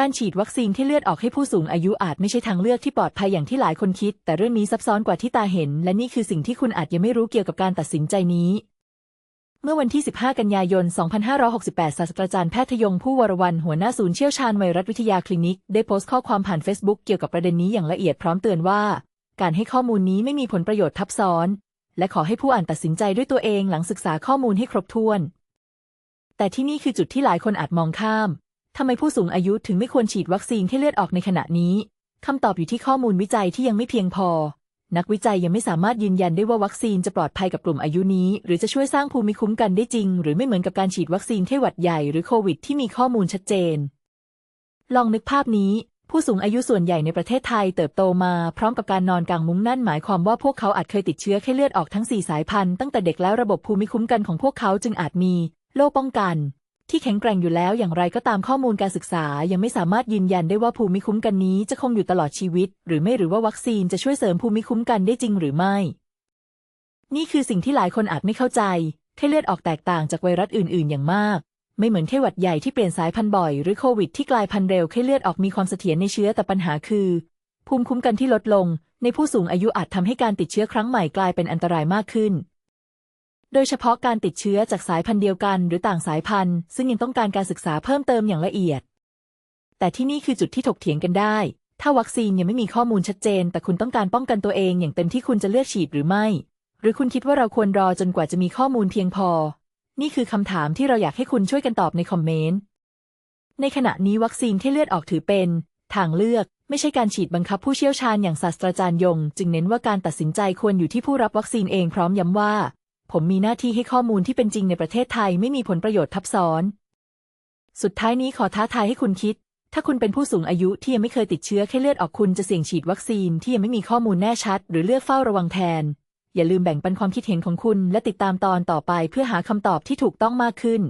การฉีดวัคซีนที่เลือดออกให้ผู้สูงอายุอาจไม่ใช่ทางเลือกที่ปลอดภัยอย่างที่หลายคนคิด แต่เรื่องนี้ซับซ้อนกว่าที่ตาเห็น และนี่คือสิ่งที่คุณอาจยังไม่รู้เกี่ยวกับการตัดสินใจนี้ เมื่อวันที่ 15 กันยายน 2568 ศาสตราจารย์แพทยงผู้วรวรรณหัวหน้าศูนย์เชี่ยวชาญไวรัสวิทยาคลินิก ได้โพสต์ข้อความผ่าน Facebook เกี่ยวกับประเด็นนี้อย่างละเอียดพร้อมเตือนว่า การให้ข้อมูลนี้ไม่มีผลประโยชน์ทับซ้อน และขอให้ผู้อ่านตัดสินใจด้วยตัวเองหลังศึกษาข้อมูลให้ครบถ้วน แต่ที่นี่คือจุดที่หลายคนอาจมองข้าม ทำไมผู้สูงอายุถึงไม่ควรฉีดวัคซีนให้เลือดออกในขณะนี้คำตอบอยู่ที่ข้อมูลวิจัยที่ยังไม่เพียงพอ นักวิจัยยังไม่สามารถยืนยันได้ว่าวัคซีนจะปลอดภัยกับกลุ่มอายุนี้ หรือจะช่วยสร้างภูมิคุ้มกันได้จริง หรือไม่เหมือนกับการฉีดวัคซีนไข้หวัดใหญ่หรือโควิดที่มีข้อมูลชัดเจน ลองนึกภาพนี้ ผู้สูงอายุส่วนใหญ่ในประเทศไทยเติบโตมาพร้อมกับการนอนกลางมุ้งนั่นหมายความว่าพวกเขาอาจเคยติดเชื้อไข้เลือดออกทั้ง4สายพันธุ์ตั้งแต่เด็กแล้วระบบภูมิคุ้มกันของพวกเขาจึงอาจมีโล่ป้องกัน ที่แข็งแกร่งอยู่แล้วอย่างไรก็ตามข้อมูลการศึกษา ยังไม่สามารถยืนยันได้ว่าภูมิคุ้มกันนี้จะคงอยู่ตลอดชีวิต หรือไม่หรือว่าวัคซีนจะช่วยเสริมภูมิคุ้มกันได้จริงหรือไม่ นี่คือสิ่งที่หลายคนอาจไม่เข้าใจไข้เลือดออกแตกต่างจากไวรัสอื่น ๆ อย่างมาก ไม่เหมือนไข้หวัดใหญ่ที่เปลี่ยนสายพันธุ์บ่อยหรือโควิดที่กลายพันธุ์เร็วไข้เลือดออกมีความเสถียรในเชื้อแต่ปัญหาคือ ภูมิคุ้มกันที่ลดลง ในผู้สูงอายุอาจทำให้การติดเชื้อครั้งใหม่กลายเป็นอันตรายมากขึ้น โดยเฉพาะการติดเชื้อจากสายพันธุ์เดียวกันหรือต่างสายพันธุ์ ซึ่งยังต้องการการศึกษาเพิ่มเติมอย่างละเอียด แต่ที่นี่คือจุดที่ถกเถียงกันได้ ถ้าวัคซีนยังไม่มีข้อมูลชัดเจน แต่คุณต้องการป้องกันตัวเองอย่างเต็มที่คุณจะเลือกฉีดหรือไม่ หรือคุณคิดว่าเราควรรอจนกว่าจะมีข้อมูลเพียงพอ นี่คือคำถามที่เราอยากให้คุณช่วยกันตอบในคอมเมนต์ ในขณะนี้วัคซีนที่เลือดออกถือเป็น ทางเลือกไม่ใช่การฉีดบังคับผู้เชี่ยวชาญอย่างศาสตราจารย์ยง จึงเน้นว่าการตัดสินใจควรอยู่ที่ผู้รับวัคซีนเองพร้อมย้ำว่า ผมมีหน้าที่ให้ข้อมูลที่เป็นจริงในประเทศไทยไม่มีผลประโยชน์ทับซ้อน สุดท้ายนี้ขอท้าทายให้คุณคิด ถ้าคุณเป็นผู้สูงอายุที่ยังไม่เคยติดเชื้อแค่เลือดออกคุณจะเสี่ยงฉีดวัคซีนที่ยังไม่มีข้อมูลแน่ชัด หรือเลือกเฝ้าระวังแทน อย่าลืมแบ่งปันความคิดเห็นของคุณ และติดตามตอนต่อไปเพื่อหาคำตอบที่ถูกต้องมากขึ้น